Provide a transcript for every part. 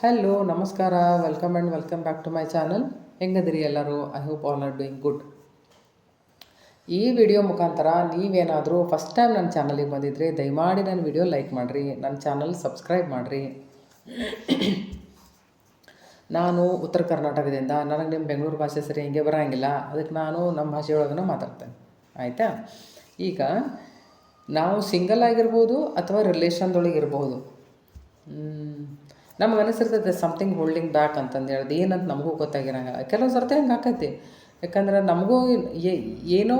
Hello ನಮಸ್ಕಾರ. Welcome and welcome back to my channel ಹೆಂಗದಿರಿ ಎಲ್ಲರೂ? I hope all are doing good ಈ video ಮುಖಾಂತರ ನೀವೇನಾದರೂ ಫಸ್ಟ್ ಟೈಮ್ ನನ್ನ ಚಾನಲಿಗೆ ಬಂದಿದ್ರೆ ದಯಮಾಡಿ ನನ್ನ ವಿಡಿಯೋ ಲೈಕ್ ಮಾಡಿರಿ ನನ್ನ ಚಾನಲ್ ಸಬ್ಸ್ಕ್ರೈಬ್ ಮಾಡಿರಿ. ನಾನು ಉತ್ತರ ಕರ್ನಾಟಕದಿಂದ, ನನಗೆ ನಿಮ್ಮ ಬೆಂಗಳೂರು ಭಾಷೆ ಸರಿ ಹಿಂಗೆ ಬರೋಂಗಿಲ್ಲ, ಅದಕ್ಕೆ ನಾನು ನಮ್ಮ ಭಾಷೆಯೊಳಗನ ಮಾತಾಡ್ತೇನೆ. ಆಯಿತಾ? ಈಗ ನಾವು ಸಿಂಗಲ್ ಆಗಿರ್ಬೋದು ಅಥವಾ ರಿಲೇಷನ್ದೊಳಗೆ ಇರ್ಬೋದು. ನಮ್ಗೆ ಅನಿಸಿರ್ತೈತೆ ಸಮಥಿಂಗ್ ಹೋಲ್ಡಿಂಗ್ ಬ್ಯಾಕ್ ಅಂತಂದು ಹೇಳ್ದು. ಏನಂತ ನಮಗೂ ಗೊತ್ತಾಗಿರಂಗ ಕೆಲವು ಸರ್ತಿ ಹಂಗೆ ಆಕೈತಿ. ಯಾಕಂದ್ರೆ ನಮಗೂ ಏನೋ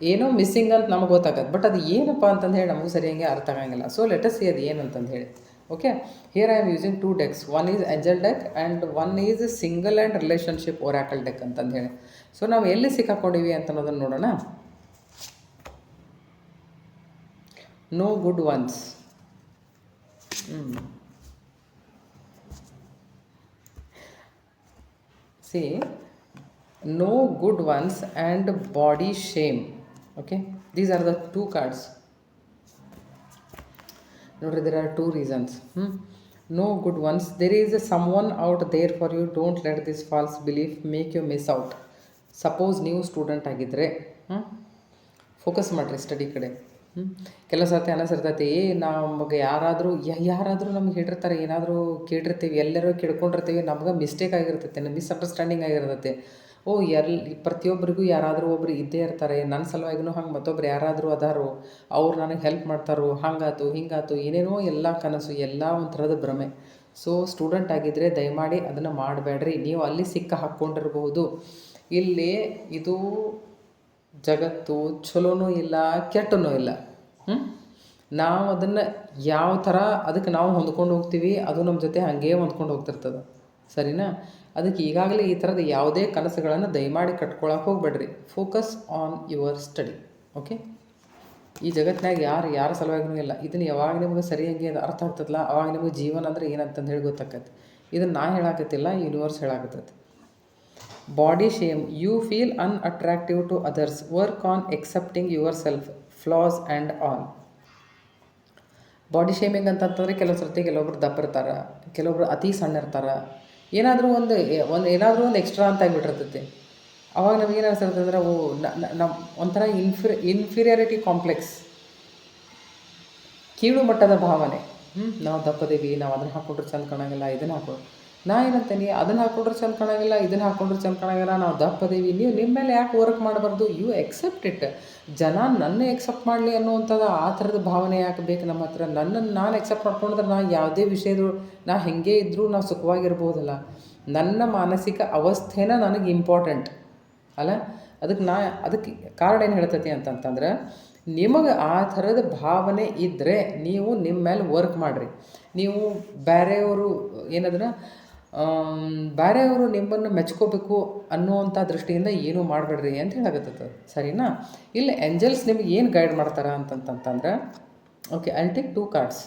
ಏನೋ ಮಿಸ್ಸಿಂಗ್ ಅಂತ ನಮ್ಗೆ ಗೊತ್ತಾಗತ್ತೆ ಬಟ್ ಅದು ಏನಪ್ಪ ಅಂತಂದು ಹೇಳಿ ನಮಗೂ ಸರಿಯಾಗಿ ಅರ್ಥ ಆಗಂಗಿಲ್ಲ. ಸೊ ಲೆಟಸ್ ಸಿ ಅದು ಏನಂತಂದು ಹೇಳಿ. Okay here I am using two decks one is angel deck and one is single and relationship oracle deck ಅಂತಂದು ಹೇಳಿ. ಸೊ ನಾವು ಎಲ್ಲಿ ಸಿಕ್ಕಾಕೊಂಡಿವಿ ಅಂತ ಅನ್ನೋದನ್ನು ನೋಡೋಣ no good ones see no good ones and body shame okay these are the two cards ನೋಡ್ರಿ there are two reasons hmm? no good ones there is someone out there for you don't let this false belief make you miss out suppose ನೀವು student ಆಗಿದ್ದರೆ focus ಮಾಡಿರಿ study ಕಡೆ ಹ್ಞೂ ಕೆಲವು ಸರ್ತಿ ಅನಿಸಿರ್ತೈತಿ ನಮಗೆ ಯಾರಾದರೂ ಯಾರಾದರೂ ನಮ್ಗೆ ಹೇಳಿರ್ತಾರೆ ಏನಾದರೂ ಕೇಳಿರ್ತೀವಿ ಎಲ್ಲರೂ ಕೇಳ್ಕೊಂಡಿರ್ತೀವಿ, ನಮ್ಗೆ ಮಿಸ್ಟೇಕ್ ಆಗಿರ್ತೈತೆ ಮಿಸ್ಅಂಡರ್ಸ್ಟ್ಯಾಂಡಿಂಗ್ ಆಗಿರ್ತೈತೆ. ಓ ಎಲ್ಲಿ ಪ್ರತಿಯೊಬ್ಬರಿಗೂ ಯಾರಾದರೂ ಒಬ್ರು ಇದ್ದೇ ಇರ್ತಾರೆ ನನ್ನ ಸಲುವಾಗಿನೂ ಹಂಗೆ ಮತ್ತೊಬ್ರು ಯಾರಾದರೂ ಅದಾರೋ, ಅವ್ರು ನನಗೆ ಹೆಲ್ಪ್ ಮಾಡ್ತಾರೋ, ಹಂಗಾತು, ಹಿಂಗಾತು, ಏನೇನೋ ಎಲ್ಲ ಕನಸು, ಎಲ್ಲ ಒಂಥರದ ಭ್ರಮೆ. ಸೊ ಸ್ಟೂಡೆಂಟ್ ಆಗಿದ್ದರೆ ದಯಮಾಡಿ ಅದನ್ನು ಮಾಡಬೇಡ್ರಿ ನೀವು ಅಲ್ಲಿ ಸಿಕ್ಕ ಹಾಕ್ಕೊಂಡಿರಬಹುದು. ಇಲ್ಲಿ ಇದು ಜಗತ್ತು ಚಲೋನೂ ಇಲ್ಲ, ಕೆಟ್ಟನೂ ಇಲ್ಲ. ಹ್ಞೂ ನಾವು ಅದನ್ನು ಯಾವ ಥರ ಅದಕ್ಕೆ ನಾವು ಹೊಂದ್ಕೊಂಡು ಹೋಗ್ತೀವಿ, ಅದು ನಮ್ಮ ಜೊತೆ ಹಾಗೇ ಹೊಂದ್ಕೊಂಡು ಹೋಗ್ತಿರ್ತದೆ. ಸರಿನಾ? ಅದಕ್ಕೆ ಈಗಾಗಲೇ ಈ ಥರದ ಯಾವುದೇ ಕನಸುಗಳನ್ನು ದಯಮಾಡಿ ಕಟ್ಕೊಳಕ್ಕೆ ಹೋಗ್ಬೇಡ್ರಿ. Focus on your study okay ಈ ಜಗತ್ತಿನಾಗ ಯಾರು, ಯಾರ ಸಲುವಾಗಿನೂ ಇಲ್ಲ. ಇದನ್ನು ಯಾವಾಗ ನಿಮಗೆ ಸರಿಯಾಗಿ ಅರ್ಥ ಆಗ್ತದಲ್ಲ ಅವಾಗ ನಿಮಗೆ ಜೀವನ ಅಂದ್ರೆ ಏನಂತಂದು ಹೇಳಿ ಗೊತ್ತಾಕತ್ತೆ. ಇದನ್ನು ನಾ ಹೇಳಾಕತ್ತಿಲ್ಲ universe ಹೇಳಾಕತ್ತೈತಿ. Body shame you feel unattractive to others work on accepting yourself flaws and all body shaming ಅಂತಂತಂದರೆ ಕೆಲವು ಸರ್ತಿ ಕೆಲವೊಬ್ರು ದಪ್ಪ ಇರ್ತಾರೆ ಕೆಲವೊಬ್ರು ಅತಿ ಸಣ್ಣ ಇರ್ತಾರೆ. ಏನಾದರೂ ಒಂದು ಒಂದು, ಏನಾದರೂ ಒಂದು ಎಕ್ಸ್ಟ್ರಾ ಅಂತ ಆಗಿಬಿಟ್ಟಿರ್ತೈತಿ. ಅವಾಗ ನಮ್ಗೆ ಏನು ಅಂದರೆ, ಓ ನಮ್ಮ ಒಂಥರ ಇನ್ಫಿ ಇನ್ಫೀರಿಯಾರಿಟಿ ಕಾಂಪ್ಲೆಕ್ಸ್ ಕೀಳು ಮಟ್ಟದ ಭಾವನೆ. ಹ್ಞೂ ನಾವು ದಪ್ಪದೇವಿ ನಾವು ಅದನ್ನು ಹಾಕ್ಕೊಂಡ್ರೆ ಚಂದ ಕಾಣಂಗಿಲ್ಲ, ಇದನ್ನು ಹಾಕೊಂಡು ನಾ ಏನಂತೇನಿ, ಅದನ್ನು ಹಾಕೊಂಡ್ರೆ ಚಂದ ಕಾಣಂಗಿಲ್ಲ, ಇದನ್ನು ಹಾಕೊಂಡ್ರೆ ಚಂದ ಕಾಣಂಗಿಲ್ಲ, ನಾವು ದಪ್ಪದೇವಿ ನೀವು ನಿಮ್ಮ ಮೇಲೆ ಯಾಕೆ ವರ್ಕ್ ಮಾಡಬಾರ್ದು? ಯು ಎಕ್ಸೆಪ್ಟ್ ಇಟ್ ಜನ ನನ್ನ ಎಕ್ಸೆಪ್ಟ್ ಮಾಡಲಿ ಅನ್ನುವಂಥದ್ದು ಆ ಥರದ ಭಾವನೆ ಯಾಕೆ ಬೇಕು ನಮ್ಮ ಹತ್ರ? ನನ್ನನ್ನು ನಾನು ಎಕ್ಸೆಪ್ಟ್ ಮಾಡ್ಕೊಂಡ್ರೆ ನಾ ಯಾವುದೇ ವಿಷಯದ ನಾ ಹೆಂಗೆ ಇದ್ದರೂ ನಾವು ಸುಖವಾಗಿರ್ಬೋದಲ್ಲ. ನನ್ನ ಮಾನಸಿಕ ಅವಸ್ಥೆನ ನನಗೆ ಇಂಪಾರ್ಟೆಂಟ್ ಅಲ್ಲ? ಅದಕ್ಕೆ ನಾ ಅದಕ್ಕೆ ಕಾರಣ ಏನು ಹೇಳ್ತೈತಿ ಅಂತಂತಂದ್ರೆ, ನಿಮಗೆ ಆ ಥರದ ಭಾವನೆ ಇದ್ದರೆ ನೀವು ನಿಮ್ಮ ಮೇಲೆ ವರ್ಕ್ ಮಾಡಿರಿ. ನೀವು ಬೇರೆಯವರು ಏನದನ್ನ ಬೇರೆಯವರು ನಿಮ್ಮನ್ನು ಮೆಚ್ಕೋಬೇಕು ಅನ್ನುವಂಥ ದೃಷ್ಟಿಯಿಂದ ಏನೂ ಮಾಡಬೇಡ್ರಿ ಅಂತ ಹೇಳಾಕತ್ತದ ಸರಿನಾ? ಇಲ್ಲಿ ಏಂಜಲ್ಸ್ ನಿಮ್ಗೆ ಏನು ಗೈಡ್ ಮಾಡ್ತಾರೆ ಅಂತಂತಂತಂದ್ರೆ okay I take two cards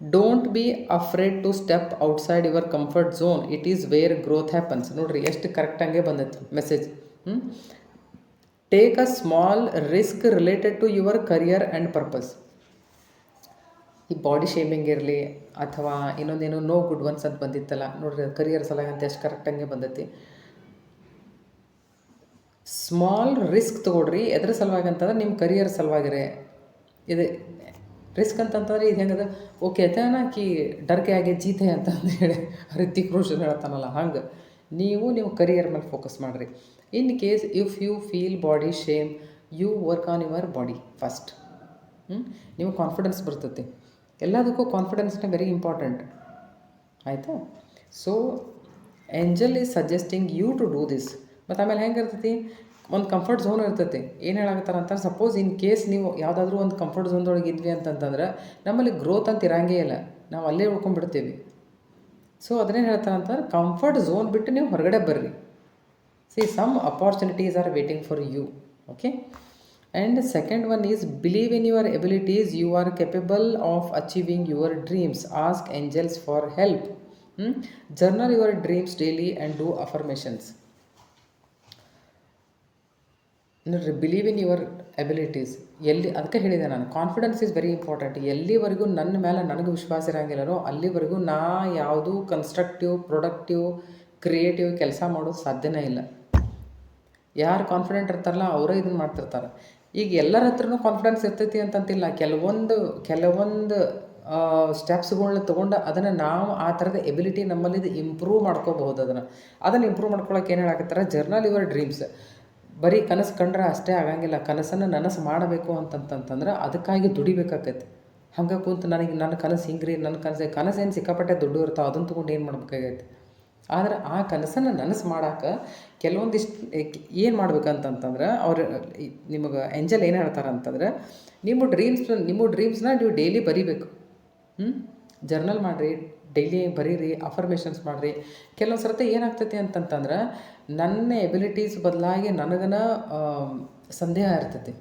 don't be afraid to step outside your comfort zone it is where growth happens ನೋಡ್ರಿ, ಎಷ್ಟು ಕರೆಕ್ಟಾಗೆ ಬಂದೈತೆ message take a small risk related to your career and purpose ಈ body shaming ಇರಲಿ ಅಥವಾ ಇನ್ನೊಂದೇನೋ no good ones ಅಂತ ಬಂದಿತ್ತಲ್ಲ, ನೋಡ್ರಿ ಕರಿಯರ್ ಸಲುವಾಗಿ ಅಂತ ಎಷ್ಟು ಕರೆಕ್ಟಂಗೆ ಬಂದೈತಿ. ಸ್ಮಾಲ್ ರಿಸ್ಕ್ ತೊಗೊಳ್ರಿ, ಎದ್ರ ಸಲುವಾಗಿ ಅಂತಂದ್ರೆ ನಿಮ್ಮ ಕರಿಯರ್ ಸಲುವಾಗಿರೇ. ಇದು ರಿಸ್ಕ್ ಅಂತಂತಂದ್ರೆ ಇದು ಹೆಂಗದ, ಓಕೆ ಅಚಾನಕಿ ಡರ್ಕೆ ಆಗಿ ಜೀತೆ ಅಂತ ಹೇಳಿ ಹೃತಿಕ್ ರೋಷನ್ ಹೇಳ್ತಾನಲ್ಲ ಹಂಗೆ. ನೀವು ನಿಮ್ಮ ಕರಿಯರ್ ಮೇಲೆ ಫೋಕಸ್ ಮಾಡಿರಿ. In case if you feel body shame you work on your body first ನಿಮಗೆ ಕಾನ್ಫಿಡೆನ್ಸ್ ಬರ್ತೈತಿ. ಎಲ್ಲದಕ್ಕೂ ಕಾನ್ಫಿಡೆನ್ಸ್ನೇ ವೆರಿ ಇಂಪಾರ್ಟೆಂಟ್ ಆಯಿತಾ? So angel is suggesting you to do this ಮತ್ತು ಆಮೇಲೆ ಹೆಂಗೆ ಇರ್ತೈತಿ? ಒಂದು ಕಂಫರ್ಟ್ ಝೋನ್ ಇರ್ತೈತಿ. ಏನು ಹೇಳಾಕತ್ತಾರ ಅಂತ ಸಪೋಸ್ ಇನ್ ಕೇಸ್ ನೀವು ಯಾವುದಾದ್ರೂ ಒಂದು ಕಂಫರ್ಟ್ ಝೋನ್ದೊಳಗೆ ಇದ್ವಿ ಅಂತಂತಂದ್ರೆ, ನಮ್ಮಲ್ಲಿ ಗ್ರೋತ್ ಅಂತ ಇರಂಗೇ ಇಲ್ಲ. ನಾವು ಅಲ್ಲೇ ಉಳ್ಕೊಂಡ್ಬಿಡ್ತೀವಿ. ಸೊ ಅದನ್ನೇನು ಹೇಳ್ತಾರೆ ಅಂತಂದ್ರೆ ಕಂಫರ್ಟ್ ಝೋನ್ ಬಿಟ್ಟು ನೀವು ಹೊರಗಡೆ ಬರ್ರಿ. See some opportunities are waiting for you okay and second one is believe in your abilities you are capable of achieving your dreams ask angels for help journal your dreams daily and do affirmations ನೋಡ್ರಿ believe in your abilities ಎಲ್ಲಿ, ಅದಕ್ಕೆ ಹೇಳಿದೆ ನಾನು confidence is very important ಎಲ್ಲಿವರೆಗೂ ನನ್ನ ಮೇಲೆ ನನಗೆ ವಿಶ್ವಾಸ ಇರೋಂಗಿಲ್ಲನೋ ಅಲ್ಲಿವರೆಗೂ ನಾ ಯಾವುದು ಕನ್ಸ್ಟ್ರಕ್ಟಿವ್ ಪ್ರೊಡಕ್ಟಿವ್ ಕ್ರಿಯೇಟಿವ್ ಕೆಲಸ ಮಾಡೋದು ಸಾಧ್ಯನೇ ಇಲ್ಲ. ಯಾರು ಕಾನ್ಫಿಡೆಂಟ್ ಇರ್ತಾರಲ್ಲ, ಅವರೇ ಇದನ್ನು ಮಾಡ್ತಿರ್ತಾರೆ. ಈಗ ಎಲ್ಲರ ಹತ್ರನೂ ಕಾನ್ಫಿಡೆನ್ಸ್ ಇರ್ತೈತಿ ಅಂತಂತಿಲ್ಲ. ಕೆಲವೊಂದು ಕೆಲವೊಂದು ಸ್ಟೆಪ್ಸ್ಗಳನ್ನ ತೊಗೊಂಡು ಅದನ್ನು ನಾವು ಆ ಥರದ ಎಬಿಲಿಟಿ ನಮ್ಮಲ್ಲಿ ಇಂಪ್ರೂವ್ ಮಾಡ್ಕೋಬಹುದು ಅದನ್ನು. ಅದನ್ನು ಇಂಪ್ರೂವ್ ಮಾಡ್ಕೊಳಕ್ಕೆ ಏನು ಹೇಳಕತ್ತಾರೆ? ಜರ್ನಲ್ ಯುವರ್ ಡ್ರೀಮ್ಸ್ ಬರೀ ಕನಸು ಕಂಡ್ರೆ ಅಷ್ಟೇ ಆಗಂಗಿಲ್ಲ. ಕನಸನ್ನು ನನಸು ಮಾಡಬೇಕು ಅಂತಂತಂತಂದ್ರೆ ಅದಕ್ಕಾಗಿ ದುಡಿಬೇಕಾಕೈತಿ. ಹಂಗೆ ಕೂತು ನನಗೆ, ನನ್ನ ಕನಸು ಹಿಂಗ್ರಿ, ನನ್ನ ಕನಸು ಕನಸು ಏನು ಸಿಕ್ಕಾಪಟ್ಟೆ ದುಡ್ಡು ಇರ್ತಾವೆ ಅದನ್ನು ತೊಗೊಂಡು ಏನು ಮಾಡ್ಬೇಕಾಗೈತಿ? ಆದ್ರೆ ಆ ಕನಸನ್ನು ನನಸು ಮಾಡಕ್ಕೆ ಕೆಲವೊಂದಿಷ್ಟು ಏನು ಮಾಡ್ಬೇಕಂತಂತಂದ್ರೆ ಅವ್ರು ನಿಮಗೆ ಎಂಜಲ್ ಏನು ಹೇಳ್ತಾರೆ ಅಂತಂದ್ರೆ ನಿಮ್ಮ ಡ್ರೀಮ್ಸ್ ನಿಮ್ಮ ಡ್ರೀಮ್ಸ್ನ ನೀವು ಡೈಲಿ ಬರಿಬೇಕು. ಹ್ಞೂ ಜರ್ನಲ್ ಮಾಡಿರಿ ಡೈಲಿ ಬರೀರಿ ಅಫರ್ಮೇಷನ್ಸ್ ಮಾಡಿರಿ. ಕೆಲವೊಂದು ಸರ್ತಿ ಏನಾಗ್ತೈತಿ ಅಂತಂತಂದ್ರೆ ನನ್ನ ಎಬಿಲಿಟೀಸ್ ಬದಲಾಗಿ ನನಗನ ಸಂದೇಹ ಇರ್ತೈತಿ.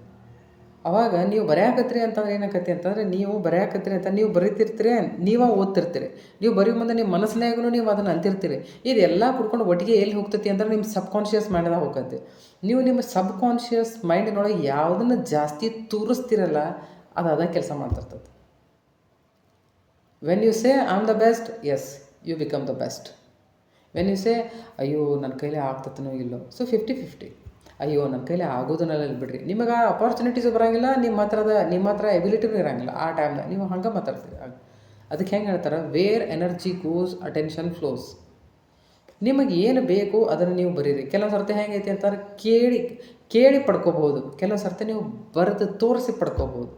ಅವಾಗ ನೀವು ಬರೆಯಾಕತ್ರಿ ಅಂತಂದ್ರೆ ಏನಾಕತಿ ಅಂತಂದ್ರೆ ನೀವು ಬರೆಯಾಕತ್ರಿ ಅಂತ ನೀವು ಬರೀತಿರ್ತೀರಿ, ನೀವೇ ಓದ್ತಿರ್ತೀರಿ. ನೀವು ಬರೆಯೋ ಮುಂದೆ ನಿಮ್ಮ ಮನಸ್ಸಿನಾಗೂ ನೀವು ಅದನ್ನು ಅಂತಿರ್ತೀರಿ. ಇದೆಲ್ಲ ಕುಡ್ಕೊಂಡು ಒಟ್ಟಿಗೆ ಎಲ್ಲಿ ಹೋಗ್ತೈತಿ ಅಂದ್ರೆ ನಿಮ್ಮ ಸಬ್ ಕಾನ್ಷಿಯಸ್ ಮೈಂಡ್ದಾಗ ಹೋಗತ್ತೆ. ನೀವು ನಿಮ್ಮ ಸಬ್ ಕಾನ್ಷಿಯಸ್ ಯಾವುದನ್ನು ಜಾಸ್ತಿ ತೂರಿಸ್ತಿರಲ್ಲ, ಅದು ಅದ ಕೆಲಸ ಮಾಡ್ತಿರ್ತದೆ when you say am the best as you become the best when you say ಅಯ್ಯೋ ನನ್ನ ಕೈಲೇ ಆಗ್ತತನೋ ಇಲ್ಲೋ ಸೊ ಫಿಫ್ಟಿ ಫಿಫ್ಟಿ ಅಯ್ಯೋ ನನ್ನ ಕೈಲಿ ಆಗೋದನ್ನೆಲ್ಲ ಬಿಡ್ರಿ. ನಿಮಗೆ ಆ ಅಪರ್ಚುನಿಟೀಸ್ ಬರೋಂಗಿಲ್ಲ, ನಿಮ್ಮ ಹತ್ರದ, ನಿಮ್ಮ ಹತ್ರ ಎಬಿಲಿಟಿನೂ ಇರೋಂಗಿಲ್ಲ. ಆ ಟೈಮ್ದಾಗ ನೀವು ಹಂಗೆ ಮಾತಾಡ್ತೀರಿ. ಅದಕ್ಕೆ ಹೆಂಗೆ ಹೇಳ್ತಾರೆ? Where energy goes attention flows ನಿಮಗೆ ಏನು ಬೇಕು ಅದನ್ನು ನೀವು ಬರೀರಿ. ಕೆಲವು ಸರ್ತಿ ಹೆಂಗೈತಿ ಅಂತಾರೆ? ಕೇಳಿ ಕೇಳಿ ಪಡ್ಕೋಬೋದು ಕೆಲವು ಸರ್ತಿ ನೀವು ಬರೆದು ತೋರಿಸಿ ಪಡ್ಕೋಬೋದು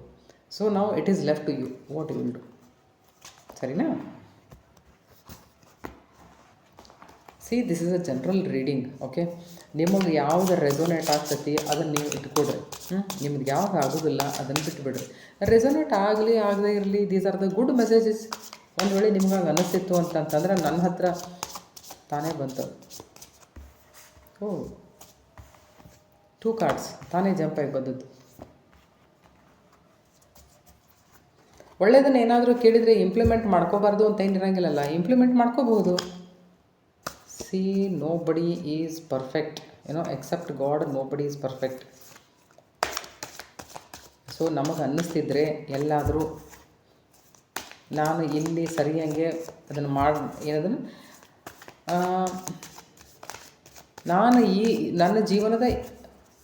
ಸೊ ನಾವು it is left to you what you will do ಸರಿನಾ? See this is a general reading okay ನಿಮಗೆ ಯಾವ್ದು ರೆಸೊನೇಟ್ ಆಗ್ತೈತಿ, ಅದನ್ನು ನೀವು ಇಟ್ಕೊಡ್ರಿ. ಹ್ಞೂ ನಿಮ್ಗೆ ಯಾವ್ದು ಆಗೋದಿಲ್ಲ, ಅದನ್ನು ಬಿಟ್ಬಿಡ್ರಿ. ರೆಸೊನೇಟ್ ಆಗಲಿ, ಆಗದೇ ಇರಲಿ these are the good messages ಒಂದು ವೇಳೆ ನಿಮ್ಗೆ ಹಂಗೆ ಅನ್ನಿಸ್ತಿತ್ತು ಅಂತಂತಂದ್ರೆ ನನ್ನ ಹತ್ರ ತಾನೇ ಬಂತು. ಓ. ಟೂ ಕಾರ್ಡ್ಸ್ ತಾನೇ ಜಂಪ್ ಆಗಿ ಬಂದದ್ದು. ಒಳ್ಳೆಯದನ್ನು ಏನಾದರೂ ಕೇಳಿದರೆ ಇಂಪ್ಲಿಮೆಂಟ್ ಮಾಡ್ಕೋಬಾರ್ದು ಅಂತ ಏನಿರಂಗಿಲ್ಲಲ್ಲ ಇಂಪ್ಲಿಮೆಂಟ್ ಮಾಡ್ಕೋಬಹುದು. See nobody is perfect ಏನೋ except God nobody is perfect so ನಮಗೆ ಅನ್ನಿಸ್ತಿದ್ರೆ ಎಲ್ಲಾದರೂ ನಾನು ಇಲ್ಲಿ ಸರಿಯಂಗೆ ಅದನ್ನು ಮಾಡಿ ಏನದನ್ನು ನಾನು ಈ, ನನ್ನ ಜೀವನದ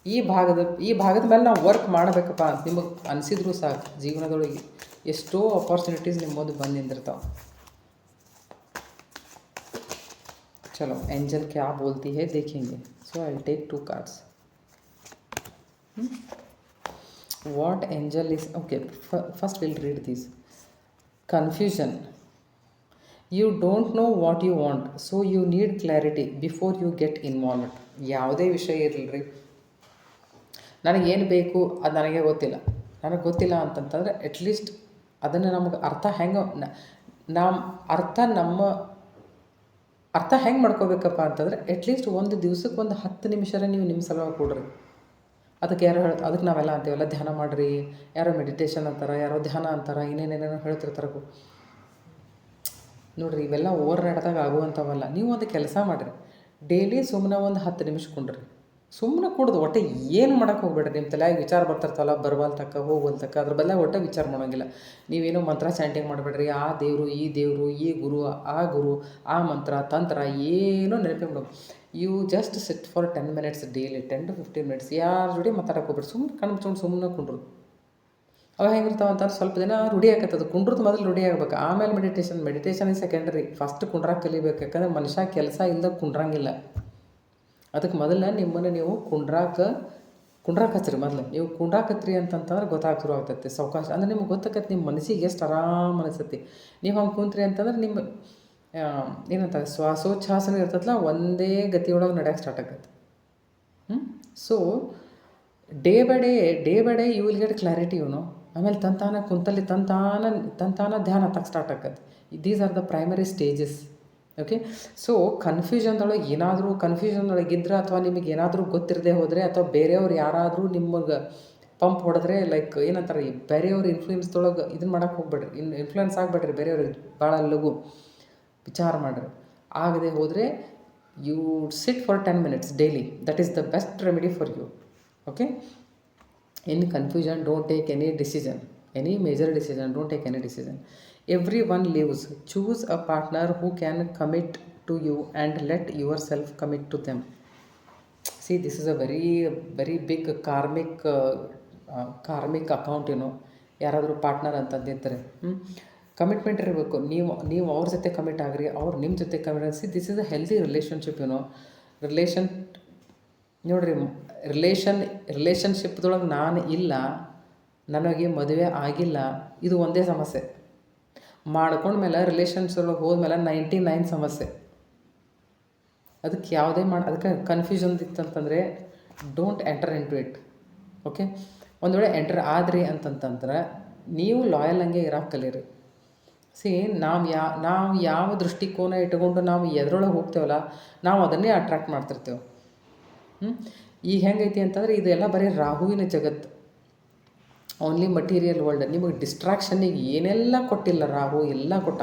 ಈ ಭಾಗದ ಈ ಭಾಗದ ಮೇಲೆ ನಾವು ವರ್ಕ್ ಮಾಡಬೇಕಪ್ಪ ನಿಮಗೆ ಅನಿಸಿದ್ರು ಸಾಕು. ಜೀವನದೊಳಗೆ ಎಷ್ಟೋ ಅಪಾರ್ಚುನಿಟೀಸ್ ನಿಮ್ಮ ಬಂದು ನಿಂದಿರ್ತಾವೆ चलो एंजल क्या बोलती है देखेंगे so I take two cards what angel is okay f- first we'll read this confusion you don't know what you want so you need clarity before you get involved ಯಾವುದೇ ವಿಷಯ ಇರಲಿ ನನಗೇನು ಬೇಕು ಅದು ನನಗೆ ಗೊತ್ತಿಲ್ಲ ನನಗೆ ಗೊತ್ತಿಲ್ಲ ಅಂತಂತಂದರೆ ಅಟ್ಲೀಸ್ಟ್ ಅದನ್ನು ನಮಗೆ ಅರ್ಥ ಹೆಂಗೆ ನಮ್ಮ ಅರ್ಥ ನಮ್ಮ ಅರ್ಥ ಹೆಂಗೆ ಮಾಡ್ಕೋಬೇಕಪ್ಪ ಅಂತಂದರೆ ಅಟ್ಲೀಸ್ಟ್ ಒಂದು ದಿವ್ಸಕ್ಕೆ ಒಂದು ಹತ್ತು ನಿಮಿಷರೇ ನೀವು ನಿಮ್ಮ ಸಲುವಾಗಿ ಕೊಡ್ರಿ. ಅದಕ್ಕೆ ಯಾರೋ ಹೇಳ್ ಅದಕ್ಕೆ ನಾವೆಲ್ಲ ಅಂತೀವಲ್ಲ, ಧ್ಯಾನ ಮಾಡಿರಿ, ಯಾರೋ ಮೆಡಿಟೇಷನ್ ಅಂತಾರ, ಯಾರೋ ಧ್ಯಾನ ಅಂತಾರೆ, ಇನ್ನೇನೇನೇನೋ ಹೇಳ್ತಿರ್ತಾರೆ ನೋಡಿರಿ ಇವೆಲ್ಲ ಓವರ್ ನಡೆದಾಗ ಆಗುವಂಥವಲ್ಲ, ನೀವು ಒಂದು ಕೆಲಸ ಮಾಡಿರಿ. ಡೈಲಿ ಸುಮ್ಮನೆ ಒಂದು ಹತ್ತು ನಿಮಿಷ ಕುಂಡ್ರಿ. ಸುಮ್ಮನೆ ಕೊಡೋದು, ಒಟ್ಟೆ ಏನು ಮಾಡೋಕೆ ಹೋಗ್ಬೇಡ್ರಿ? ನಿಮ್ಮ ತಲೆಯಾಗಿ ವಿಚಾರ ಬರ್ತಿರ್ತಲ್ಲ ಬರ್ಬಲ್ ತಕ್ಕ ಹೋಗಲ್ ತಕ್ಕ, ಅದ್ರ ಬದಲಾಗಿ ಒಟ್ಟೆ ವಿಚಾರ ಮಾಡೋಂಗಿಲ್ಲ. ನೀವೇನೋ ಮಂತ್ರ ಚಾಂಟಿಂಗ್ ಮಾಡಬೇಡ್ರಿ, ಆ ದೇವರು, ಈ ದೇವರು, ಈ ಗುರು, ಆ ಗುರು, ಆ ಮಂತ್ರ, ತಂತ್ರ, ಏನೋ ನೆನಪೇ ಮಾಡೋ you just sit for ten minutes daily ten to fifteen minutes ಯಾರ ಜೊತೆ ಮಾತಾಡಕ್ಕೆ ಹೋಗ್ಬೇಡಿ ಸುಮ್ಮನೆ ಕಣ್ಣು ಸುಮ್ಮನೆ ಕುಂಡ್ರು. ಅವ ಹೆಂಗಿರ್ತಾವ ಸ್ವಲ್ಪ ದಿನ ರೂಢಿ ಆಗತ್ತದು ಕುಂಡ್ರದ್ದು ಮೊದಲು ರೂಢಿ ಆಗಬೇಕು. ಆಮೇಲೆ meditation meditation is secondary first ಕುಂಡ್ರಾಕ ಕಲಿಬೇಕು. ಯಾಕಂದ್ರೆ ಮನುಷ್ಯ ಕೆಲಸ ಇಲ್ಲದ ಕುಂಡ್ರಂಗಿಲ್ಲ. ಅದಕ್ಕೆ ಮೊದಲು ನಿಮ್ಮನ್ನು ನೀವು ಕುಂಡ್ರಾಕ, ಕುಂಡ್ರಾಕತ್ರಿ ಹಚ್ಚಿರಿ ಮೊದಲು. ನೀವು ಕುಂಡ್ರಾಕತ್ರಿ ಅಂತಂತಂದ್ರೆ ಗೊತ್ತಾಗ ಶುರು ಆಗ್ತೈತಿ, ಸಾವಕಾಶ. ಅಂದ್ರೆ ನಿಮ್ಗೆ ಗೊತ್ತಾಕತ್ತೆ ನಿಮ್ಮ ಮನಸ್ಸಿಗೆ ಎಷ್ಟು ಆರಾಮ ಅನಿಸ್ತೈತಿ. ನೀವು ಹಂಗೆ ಕುಂತ್ರಿ ಅಂತಂದ್ರೆ ನಿಮ್ಮ ಏನಂತ, ಶ್ವಾಸೋಚ್ಛ್ವಾಸನ ಇರ್ತದಲ್ಲ ಒಂದೇ ಗತಿಯೊಳಗೆ ನಡೆಯೋಕೆ ಸ್ಟಾರ್ಟ್ ಆಗತ್ತೆ. So day by day day by day you will get clarity ಇವನು ಆಮೇಲೆ ತಂತಾನ ಕುಂತಲ್ಲಿ ತಂತಾನ ತಂತಾನ ಧ್ಯಾನ ಹತ್ತಕ್ಕೆ ಸ್ಟಾರ್ಟ್ ಆಗತ್ತೆ. These are the primary stages okay so ಕನ್ಫ್ಯೂಷನ್ದೊಳಗೆ ಏನಾದರೂ ಕನ್ಫ್ಯೂಷನ್ದೊಳಗೆ ಇದ್ರೆ ಅಥವಾ ನಿಮಗೆ ಏನಾದರೂ ಗೊತ್ತಿರದೆ ಹೋದರೆ ಅಥವಾ ಬೇರೆಯವ್ರು ಯಾರಾದರೂ ನಿಮಗೆ ಪಂಪ್ ಹೊಡೆದ್ರೆ ಲೈಕ್ ಏನಂತಾರೆ ಬೇರೆಯವ್ರ ಇನ್ಫ್ಲೂಯೆನ್ಸ್ದೊಳಗೆ ಇದನ್ನ ಮಾಡೋಕೆ ಹೋಗ್ಬೇಡ್ರಿ. ಇನ್ ಇನ್ಫ್ಲೂಯೆನ್ಸ್ ಆಗಬೇಡ್ರಿ ಬೇರೆಯವ್ರಿಗೆ. ಭಾಳ ಲಘು ವಿಚಾರ ಮಾಡಿರಿ. ಆಗದೆ ಹೋದರೆ you sit for ten minutes daily that is the best remedy for you okay in confusion don't take any decision any major decision don't take any decision. Everyone lives. Choose a partner who can commit to you and let yourself commit to them. See this is a very very big karmic uh, uh, karmic account ಏನು ಯಾರಾದರೂ partner ಅಂತಂದಿರ್ತಾರೆ ಹ್ಞೂ commitment ಇರಬೇಕು. ನೀವು ನೀವು ಅವ್ರ ಜೊತೆ commit ಆಗ್ರಿ ಅವ್ರು ನಿಮ್ಮ ಜೊತೆ commit see this is a healthy relationship ಏನೋ ರಿಲೇಷನ್ ನೋಡ್ರಿ ರಿಲೇಷನ್ ರಿಲೇಷನ್ಶಿಪ್ದೊಳಗೆ ನಾನು ಇಲ್ಲ ನನಗೆ ಮದುವೆ ಆಗಿಲ್ಲ ಇದು ಒಂದೇ ಸಮಸ್ಯೆ. ಮಾಡ್ಕೊಂಡ್ಮೇಲೆ ರಿಲೇಷನ್ಸ್ ಒಳಗೆ ಹೋದ್ಮೇಲೆ ನೈಂಟಿ ನೈನ್ ಸಮಸ್ಯೆ. ಅದಕ್ಕೆ ಯಾವುದೇ ಮಾಡಿ, ಅದಕ್ಕೆ confusion ಇತ್ತಂತಂದರೆ don't enter into it okay ಒಂದು ವೇಳೆ ಎಂಟರ್ ಆದ್ರಿ ಅಂತಂತಂದ್ರೆ ನೀವು ಲಾಯಲ್ ಹಂಗೆ ಇರೋಕೆ ಕಲೀರಿ. ಸಿ ನಾವು ಯಾ, ನಾವು ಯಾವ ದೃಷ್ಟಿಕೋನ ಇಟ್ಕೊಂಡು ನಾವು ಎದ್ರೊಳಗೆ ಹೋಗ್ತೇವಲ್ಲ, ನಾವು ಅದನ್ನೇ ಅಟ್ರಾಕ್ಟ್ ಮಾಡ್ತಿರ್ತೇವೆ. ಹ್ಞೂ ಈಗ ಹೆಂಗೈತಿ ಅಂತಂದ್ರೆ ಇದೆಲ್ಲ ಬರೀ ರಾಹುವಿನ ಜಗತ್ತು. ಓನ್ಲಿ ಮಟೀರಿಯಲ್ ವರ್ಲ್ಡ್ ನಿಮಗೆ ಡಿಸ್ಟ್ರಾಕ್ಷನಿಗೆ ಏನೆಲ್ಲ ಕೊಟ್ಟಿಲ್ಲ ರಾಹು, ಎಲ್ಲ ಕೊಟ್ಟ.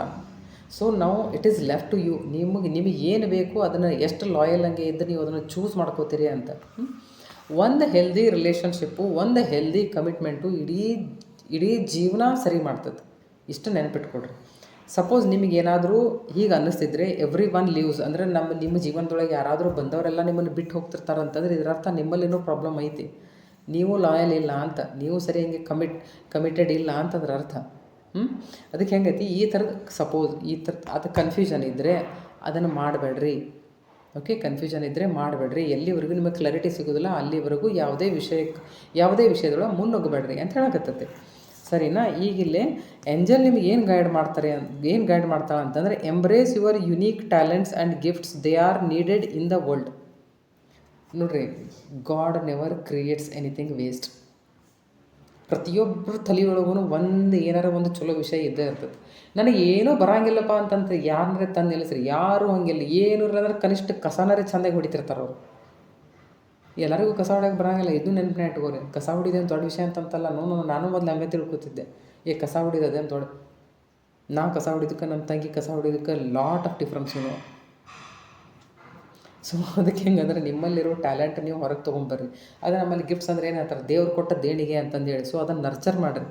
ಸೊ ನಾವು it is left to you ನಿಮಗೆ ನಿಮಗೆ ಏನು ಬೇಕು ಅದನ್ನು ಎಷ್ಟು ಲಾಯಲ್ ಹಂಗೆ ಇದ್ದು ನೀವು ಅದನ್ನು ಚೂಸ್ ಮಾಡ್ಕೋತೀರಿ ಅಂತ. ಒಂದು ಹೆಲ್ದಿ ರಿಲೇಷನ್ಶಿಪ್ಪು ಒಂದು ಹೆಲ್ದಿ ಕಮಿಟ್ಮೆಂಟು ಇಡೀ ಇಡೀ ಜೀವನ ಸರಿ ಮಾಡ್ತದೆ. ಇಷ್ಟು ನೆನಪಿಟ್ಕೊಡ್ರಿ ಸಪೋಸ್ ನಿಮಗೇನಾದರೂ ಹೀಗೆ ಅನ್ನಿಸ್ತಿದ್ರೆ ಎವ್ರಿ ಒನ್ ಲೀವ್ಸ್ ಅಂದರೆ ನಮ್ಮ, ನಿಮ್ಮ ಜೀವನದೊಳಗೆ ಯಾರಾದರೂ ಬಂದವರೆಲ್ಲ ನಿಮ್ಮನ್ನು ಬಿಟ್ಟು ಹೋಗ್ತಿರ್ತಾರೆ ಅಂತಂದ್ರೆ ಇದರ ಅರ್ಥ ನಿಮ್ಮಲ್ಲಿನೂ ಪ್ರಾಬ್ಲಮ್ ಐತಿ. ನೀವು ಲಾಯಲ್ ಇಲ್ಲ ಅಂತ, ನೀವು ಸರಿ ಹಿಂಗೆ ಕಮಿಟ್ ಕಮಿಟೆಡ್ ಇಲ್ಲ ಅಂತಂದ್ರೆ ಅರ್ಥ. ಹ್ಞೂ ಅದಕ್ಕೆ ಹೆಂಗೈತಿ? ಈ ಥರದ ಸಪೋಸ್ ಈ ಥರ ಅದು ಕನ್ಫ್ಯೂಷನ್ ಇದ್ದರೆ ಅದನ್ನು ಮಾಡಬೇಡ್ರಿ. ಓಕೆ ಕನ್ಫ್ಯೂಷನ್ ಇದ್ದರೆ ಮಾಡಬೇಡ್ರಿ. ಎಲ್ಲಿವರೆಗೂ ನಿಮಗೆ ಕ್ಲಾರಿಟಿ ಸಿಗೋದಿಲ್ಲ, ಅಲ್ಲಿವರೆಗೂ ಯಾವುದೇ ವಿಷಯಕ್ಕೆ ಯಾವುದೇ ವಿಷಯದೊಳಗೆ ಮುನ್ನುಗ್ಗಬೇಡ್ರಿ ಅಂತ ಹೇಳಕತ್ತೈತೆ. ಸರಿನಾ? ಈಗಿಲ್ಲೇ ಎಂಜಲ್ ನಿಮ್ಗೆ ಏನು ಗೈಡ್ ಮಾಡ್ತಾರೆ ಏನು ಗೈಡ್ ಮಾಡ್ತಾಳೆ ಅಂತಂದರೆ embrace your unique talents and gifts they are needed in the world ನೋಡ್ರಿ God never creates anything waste ಪ್ರತಿಯೊಬ್ಬರು ತಲೆಯೊಳಗೂ ಒಂದು ಏನಾರ ಒಂದು ಚಲೋ ವಿಷಯ ಇದ್ದೇ ಇರ್ತದೆ. ನನಗೆ ಏನೂ ಬರಂಗಿಲ್ಲಪ್ಪ ಅಂತಂದ್ರೆ ಯಾರಂದ್ರೆ ತಂದು ನಿಲ್ಲಿಸ್ರಿ, ಯಾರು ಹಂಗಿಲ್ಲ. ಏನು ಅಂದ್ರೆ ಕನಿಷ್ಠ ಕಸನರೇ ಚಂದಾಗಿ ಹೊಡಿತಿರ್ತಾರೆ ಅವರು. ಎಲ್ಲರಿಗೂ ಕಸ ಹೊಡ್ಯಕ್ಕೆ ಬರಂಗಿಲ್ಲ. ಇದು ನೆನಪಿನ ಇಟ್ಕೋರಿ. ಕಸ ಹೊಡಿದೆ ಅಂತ ದೊಡ್ಡ ವಿಷಯ ಅಂತಂತಲ್ಲ, ನೋ ನಾನು ಮೊದಲು ಹಂಗೆ ತಿಳ್ಕೊತಿದ್ದೆ ಏ, ಕಸ ಅಂತ ದೊಡ್ಡ? ನಾ ಕಸ ಹೊಡಿದಕ್ಕೆ ನಮ್ಮ ತಂಗಿ ಕಸ ಹೊಡಿದಕ್ಕೆ ಲಾಟ್ ಆಫ್ ಡಿಫ್ರೆನ್ಸ್ ಸೊ ಅದಕ್ಕೆ ಹೆಂಗಂದ್ರೆ ನಿಮ್ಮಲ್ಲಿರೋ ಟ್ಯಾಲೆಂಟ್ ನೀವು ಹೊರಗೆ ತೊಗೊಂಬರ್ರಿ. ಅದು ನಮ್ಮಲ್ಲಿ ಗಿಫ್ಟ್ಸ್ ಅಂದ್ರೆ ಏನು ಹೇಳ್ತಾರೆ? ದೇವ್ರು ಕೊಟ್ಟ ದೇಣಿಗೆ ಅಂತಂದು ಹೇಳಿ. ಸೊ ಅದನ್ನು ನರ್ಚರ್ ಮಾಡಿರಿ.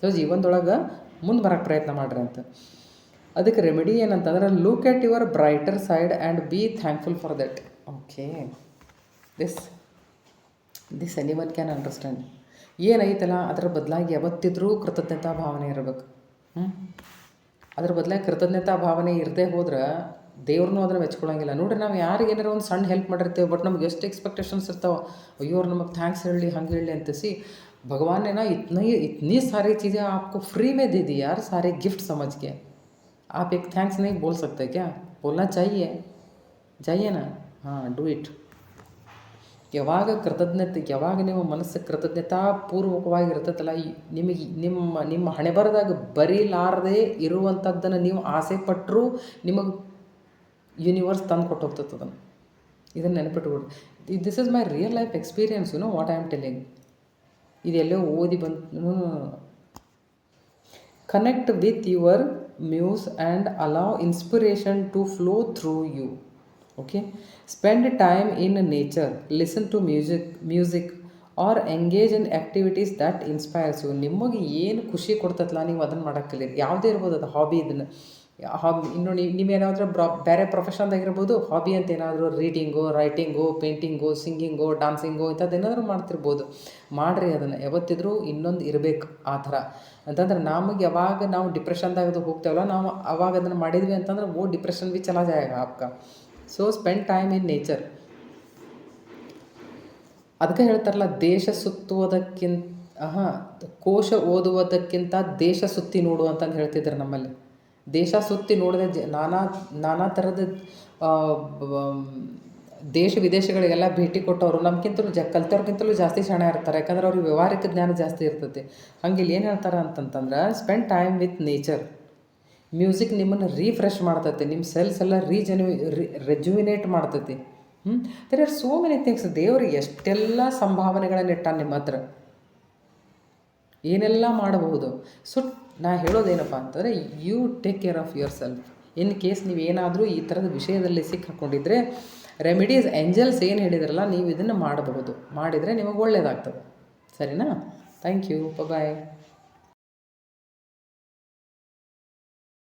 ಸೊ ಜೀವನದೊಳಗೆ ಮುಂದೆ ಬರೋಕ್ಕೆ ಪ್ರಯತ್ನ ಮಾಡಿರಿ ಅಂತ. ಅದಕ್ಕೆ ರೆಮಿಡಿ ಏನಂತಂದ್ರೆ look at your brighter side and be thankful for that okay this this anyone can understand ಏನೈತಲ್ಲ? ಅದರ ಬದಲಾಗಿ ಯಾವತ್ತಿದ್ರೂ ಕೃತಜ್ಞತಾ ಭಾವನೆ ಇರಬೇಕು. ಹ್ಞೂ ಅದ್ರ ಬದಲಾಗಿ ಕೃತಜ್ಞತಾ ಭಾವನೆ ಇರದೇ ಹೋದ್ರೆ ದೇವ್ರನ್ನೂ ಅದನ್ನು ಮೆಚ್ಕೊಳಂಗಿಲ್ಲ ನೋಡ್ರಿ ನಾವು ಯಾರಿಗೆ ಏನಾರ ಒಂದು ಸಣ್ಣ ಹೆಲ್ಪ್ ಮಾಡಿರ್ತೇವೆ ಬಟ್ ನಮ್ಗೆ ಎಷ್ಟು ಎಕ್ಸ್ಪೆಕ್ಟೇಷನ್ಸ್ ಇರ್ತಾವೆ ಅಯ್ಯೋ ಅವ್ರು ನಮಗೆ ಥ್ಯಾಂಕ್ಸ್ ಹೇಳಿ ಹಂಗೆ ಹೇಳಿ ಅಂತ ಸಿ भगवान ने ना इतनी इतनी सारी चीज़ें आपको फ्री में दे दी यार सारे गिफ्ट समझ के आप एक थैंक्स नहीं बोल सकते क्या बोलना चाहिए चाहिए ना हाँ डू इट ಯಾವಾಗ ಕೃತಜ್ಞತೆ ಯಾವಾಗ ನಿಮ್ಮ ಮನಸ್ಸು ಕೃತಜ್ಞತಾಪೂರ್ವಕವಾಗಿ ಇರ್ತೈತಲ್ಲ ಈ ನಿಮಗೆ ನಿಮ್ಮ ನಿಮ್ಮ ಹಣೆ ಬರದಾಗ ಬರೀಲಾರದೆ ಇರುವಂಥದ್ದನ್ನು ನೀವು ಆಸೆ ಪಟ್ಟರೂ ನಿಮಗೆ ಯೂನಿವರ್ಸ್ ತಂದು ಕೊಟ್ಟು ಹೋಗ್ತದೆ ಅದನ್ನು. ಇದನ್ನು ನೆನಪಿಟ್ಕೊಡಿ this is my real life experience know what I am telling ಇದೆಲ್ಲೋ ಓದಿ ಬಂದು connect with your muse and allow inspiration to flow through you okay spend time in nature listen to music music or engage in activities that inspires you ನಿಮಗೆ ಏನು ಖುಷಿ ಕೊಡ್ತದಲ್ಲ ನೀವು ಅದನ್ನು ಮಾಡೋಕ್ಕೆ ಕಲೀರಿ ಯಾವುದೇ ಇರ್ಬೋದು ಅದು ಹಾಬಿ ಇದನ್ನು. ಹಾಬಿ ಇನ್ನು ನೀವು ನೀವೇನಾದರೂ ಬ್ರಾ, ಬೇರೆ ಪ್ರೊಫೆಷನ್ದಾಗಿರ್ಬೋದು ಹಾಬಿ ಅಂತ ಏನಾದರೂ reading writing painting singing dancing ಇಂಥದ್ದು ಏನಾದರೂ ಮಾಡ್ತಿರ್ಬೋದು. ಮಾಡಿರಿ ಅದನ್ನು, ಯಾವತ್ತಿದ್ರೂ ಇನ್ನೊಂದು ಇರಬೇಕು ಆ ಥರ. ಅಂತಂದ್ರೆ ನಮಗೆ ಯಾವಾಗ ನಾವು ಡಿಪ್ರೆಷನ್ದಾಗ ಹೋಗ್ತೇವಲ್ಲ, ನಾವು ಅವಾಗ ಅದನ್ನು ಮಾಡಿದ್ವಿ ಅಂತಂದ್ರೆ, ಓ ಡಿಪ್ರೆಷನ್ ಭೀ ಚಲಾ ಆಪ್ಕ. So spend time in nature ಅದಕ್ಕೆ ಹೇಳ್ತಾರಲ್ಲ, ದೇಶ ಸುತ್ತುವುದಕ್ಕಿಂತ ಹಾಂ ಕೋಶ ಓದುವುದಕ್ಕಿಂತ ದೇಶ ಸುತ್ತಿ ನೋಡು ಅಂತಂದು ಹೇಳ್ತಿದ್ರು ನಮ್ಮಲ್ಲಿ. ದೇಶ ಸುತ್ತಿ ನೋಡಿದ ಜ, ನಾನಾ ನಾನಾ ಥರದ ದೇಶ ವಿದೇಶಗಳಿಗೆಲ್ಲ ಭೇಟಿ ಕೊಟ್ಟವರು ನಮ್ಗಿಂತಲೂ ಜ, ಕಲ್ತವ್ರಿಗಿಂತಲೂ ಜಾಸ್ತಿ ಶಾಣೆ ಇರ್ತಾರೆ. ಯಾಕಂದ್ರೆ ಅವ್ರಿಗೆ ವ್ಯವಹಾರಿಕ ಜ್ಞಾನ ಜಾಸ್ತಿ ಇರ್ತೈತಿ. ಹಂಗೆ ಇಲ್ಲಿ ಏನು ಹೇಳ್ತಾರೆ ಅಂತಂತಂದ್ರೆ spend time with nature music ನಿಮ್ಮನ್ನು ರೀಫ್ರೆಶ್ ಮಾಡ್ತೈತಿ. ನಿಮ್ಮ ಸೆಲ್ಸ್ ಎಲ್ಲ ರೀಜನ್ಯು ರೆಜ್ಯುವಿನೇಟ್ ಮಾಡ್ತೈತಿ. ಹ್ಞೂ there are so many things ದೇವರು ಎಷ್ಟೆಲ್ಲ ಸಂಭಾವನೆಗಳನ್ನು ಇಟ್ಟ ನಿಮ್ಮ ಹತ್ರ ಏನೆಲ್ಲ ಮಾಡಬಹುದು. ಸೊ ನಾ ಹೇಳೋದೇನಪ್ಪ ಅಂತಂದರೆ you take care of yourself in case ನೀವು ಏನಾದರೂ ಈ ಥರದ ವಿಷಯದಲ್ಲಿ ಸಿಕ್ಕಾಕೊಂಡಿದ್ರೆ ರೆಮಿಡೀಸ್ ಏಂಜಲ್ಸ್ ಏನು ಹೇಳಿದ್ರಲ್ಲ, ನೀವು ಇದನ್ನು ಮಾಡಬಹುದು. ಮಾಡಿದರೆ ನಿಮಗೆ ಒಳ್ಳೆಯದಾಗ್ತದೆ ಸರಿನಾ? Thank you bye